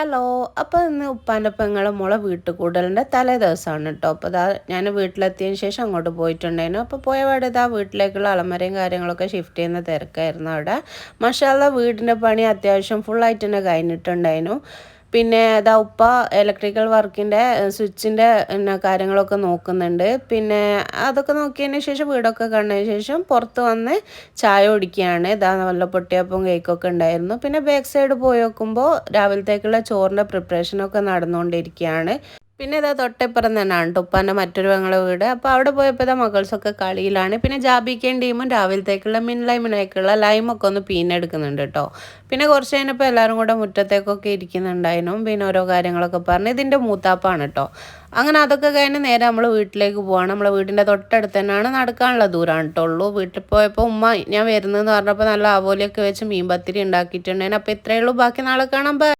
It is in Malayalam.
ഹലോ അപ്പോൾ ഇന്ന് ഉപ്പാന്റെ പെങ്ങളെ മോളെ വീട്ടിൽ കൂടലിന്റെ തലേ ദിവസമാണ് കേട്ടോ അപ്പോൾ ഇതാ ഞാൻ വീട്ടിലെത്തിയതിന് ശേഷം അങ്ങോട്ട് പോയിട്ടുണ്ടായിരുന്നു. അപ്പോൾ പോയ പാടെ ഇതാ വീട്ടിലേക്കുള്ള അലമരയും കാര്യങ്ങളൊക്കെ ഷിഫ്റ്റ് ചെയ്യുന്ന തിരക്കായിരുന്നു അവിടെ. മഷാല വീടിന്റെ പണി അത്യാവശ്യം ഫുള്ളായിട്ട് തന്നെ കഴിഞ്ഞിട്ടുണ്ടായിരുന്നു. പിന്നെ അതാ ഉപ്പ ഇലക്ട്രിക്കൽ വർക്കിന്റെ സ്വിച്ചിന്റെ പിന്നെ കാര്യങ്ങളൊക്കെ നോക്കുന്നുണ്ട്. പിന്നെ അതൊക്കെ നോക്കിയതിന് ശേഷം വീടൊക്കെ കണ്ടതിന് ശേഷം പുറത്ത് വന്ന് ചായ കുടിക്കുകയാണ്. ഇതാ നല്ല പൊട്ടിയപ്പം കേക്കൊക്കെ ഉണ്ടായിരുന്നു. പിന്നെ ബാക്ക് സൈഡ് പോയി നോക്കുമ്പോൾ രാവിലത്തേക്കുള്ള ചോറിന്റെ പ്രിപ്പറേഷനൊക്കെ നടന്നുകൊണ്ടിരിക്കുകയാണ്. പിന്നെ ഇതാ തൊട്ടപ്പുറം തന്നെയാണ് കേട്ടോ ഉപ്പാന്റെ മറ്റൊരു പെങ്ങളെ വീട്. അപ്പോൾ അവിടെ പോയപ്പോൾ ഇതാ മകൾസൊക്കെ കളിയിലാണ്. പിന്നെ ജാബിക്കേം ടീമും രാവിലത്തേക്കുള്ള മിൻ ലൈമൊക്കെ ഒന്ന് പീനെടുക്കുന്നുണ്ട് കേട്ടോ പിന്നെ കുറച്ച് കഴിഞ്ഞപ്പോൾ എല്ലാവരും കൂടെ മുറ്റത്തേക്കൊക്കെ ഇരിക്കുന്നുണ്ടായിരുന്നു. പിന്നെ ഓരോ കാര്യങ്ങളൊക്കെ പറഞ്ഞ് ഇതിന്റെ മൂത്താപ്പാണ് കേട്ടോ അങ്ങനെ അതൊക്കെ കഴിഞ്ഞ് നേരെ നമ്മൾ വീട്ടിലേക്ക് പോവാണ്. നമ്മളെ വീടിന്റെ തൊട്ടടുത്ത് തന്നെയാണ് നടക്കാനുള്ള ദൂരമാണ് കേട്ടോ ഉള്ളൂ. വീട്ടിൽ പോയപ്പോൾ ഉമ്മ ഞാൻ വരുന്നതെന്ന് പറഞ്ഞപ്പോൾ നല്ല ആവോലിയൊക്കെ വെച്ച് മീൻ പത്തിരി ഉണ്ടാക്കിയിട്ടുണ്ടായിരുന്നു. അപ്പോൾ ഇത്രയേ ഉള്ളൂ. ബാക്കി നാളെ കാണാൻ